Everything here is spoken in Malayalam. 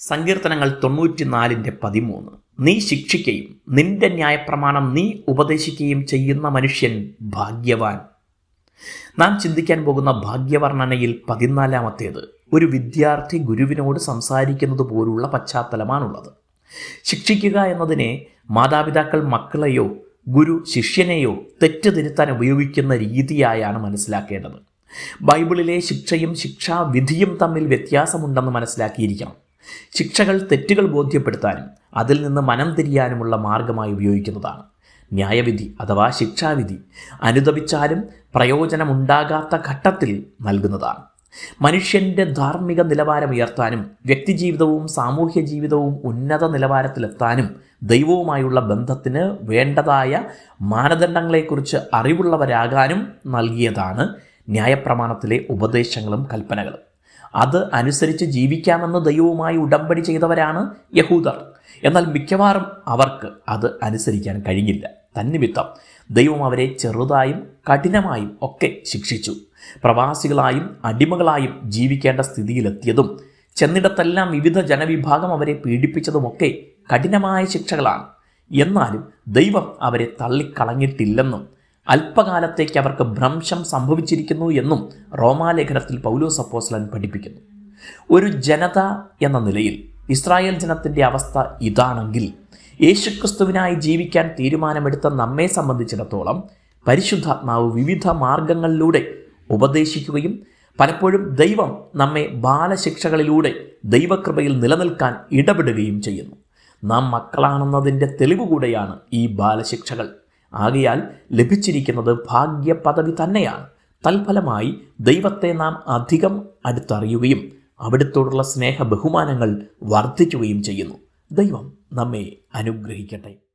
സങ്കീർത്തനങ്ങൾ തൊണ്ണൂറ്റിനാലിന്റെ പതിമൂന്ന്. നീ ശിക്ഷിക്കുകയും നിന്റെ ന്യായപ്രമാണം നീ ഉപദേശിക്കുകയും ചെയ്യുന്ന മനുഷ്യൻ ഭാഗ്യവാൻ. നാം ചിന്തിക്കാൻ പോകുന്ന ഭാഗ്യവർണനയിൽ പതിനാലാമത്തേത്. ഒരു വിദ്യാർത്ഥി ഗുരുവിനോട് സംസാരിക്കുന്നത് പോലുള്ള പശ്ചാത്തലമാണുള്ളത്. ശിക്ഷിക്കുക എന്നതിനെ മാതാപിതാക്കൾ മക്കളെയോ ഗുരു ശിഷ്യനെയോ തെറ്റ് തിരുത്താൻ ഉപയോഗിക്കുന്ന രീതിയായാണ് മനസ്സിലാക്കേണ്ടത്. ബൈബിളിലെ ശിക്ഷയും ശിക്ഷാവിധിയും തമ്മിൽ വ്യത്യാസമുണ്ടെന്ന് മനസ്സിലാക്കിയിരിക്കണം. ശിക്ഷകൾ തെറ്റുകൾ ബോധ്യപ്പെടുത്താനും അതിൽ നിന്ന് മനം തിരിയാനുമുള്ള മാർഗമായി ഉപയോഗിക്കുന്നതാണ്. ന്യായവിധി അഥവാ ശിക്ഷാവിധി അനുദപിച്ചാലും പ്രയോജനമുണ്ടാകാത്ത ഘട്ടത്തിൽ നൽകുന്നതാണ്. മനുഷ്യന്റെ ധാർമ്മിക നിലവാരം ഉയർത്താനും വ്യക്തിജീവിതവും സാമൂഹ്യ ജീവിതവും ഉന്നത നിലവാരത്തിലെത്താനും ദൈവവുമായുള്ള ബന്ധത്തിന് വേണ്ടതായ മാനദണ്ഡങ്ങളെക്കുറിച്ച് അറിവുള്ളവരാകാനും നൽകിയതാണ് ന്യായപ്രമാണത്തിലെ ഉപദേശങ്ങളും കൽപ്പനകളും. അത് അനുസരിച്ച് ജീവിക്കാമെന്ന് ദൈവവുമായി ഉടമ്പടി ചെയ്തവരാണ് യഹൂദർ. എന്നാൽ മിക്കവാറും അവർക്ക് അത് അനുസരിക്കാൻ കഴിഞ്ഞില്ല. തന്നിമിത്തം ദൈവം അവരെ ചെറുതായും കഠിനമായും ഒക്കെ ശിക്ഷിച്ചു. പ്രവാസികളായും അടിമകളായും ജീവിക്കേണ്ട സ്ഥിതിയിലെത്തിയതും ചെന്നിടത്തെല്ലാം വിവിധ ജനവിഭാഗം അവരെ പീഡിപ്പിച്ചതുമൊക്കെ കഠിനമായ ശിക്ഷകളാണ്. എന്നാലും ദൈവം അവരെ തള്ളിക്കളഞ്ഞിട്ടില്ലെന്നും അല്പകാലത്തേക്ക് അവർക്ക് ഭ്രംശം സംഭവിച്ചിരിക്കുന്നു എന്നും റോമാലേഖനത്തിൽ പൗലോസ് അപ്പോസ്ലൻ പഠിപ്പിക്കുന്നു. ഒരു ജനത എന്ന നിലയിൽ ഇസ്രായേൽ ജനത്തിന്റെ അവസ്ഥ ഇതാണെങ്കിൽ യേശുക്രിസ്തുവിനായി ജീവിക്കാൻ തീരുമാനമെടുത്ത നമ്മെ സംബന്ധിച്ചിടത്തോളം പരിശുദ്ധാത്മാവ് വിവിധ മാർഗങ്ങളിലൂടെ ഉപദേശിക്കുകയും പലപ്പോഴും ദൈവം നമ്മെ ബാലശിക്ഷകളിലൂടെ ദൈവകൃപയിൽ നിലനിൽക്കാൻ ഇടപെടുകയും ചെയ്യുന്നു. നാം മക്കളാണെന്നതിന്റെ തെളിവ് കൂടെയാണ് ഈ ബാലശിക്ഷകൾ. ആകയാൽ ലഭിച്ചിരിക്കുന്നത് ഭാഗ്യപദവി തന്നെയാണ്. തൽഫലമായി ദൈവത്തെ നാം അധികം അടുത്തറിയുകയും അവിടുത്തോടുള്ള സ്നേഹ ബഹുമാനങ്ങൾ വർദ്ധിക്കുകയും ചെയ്യുന്നു. ദൈവം നമ്മെ അനുഗ്രഹിക്കട്ടെ.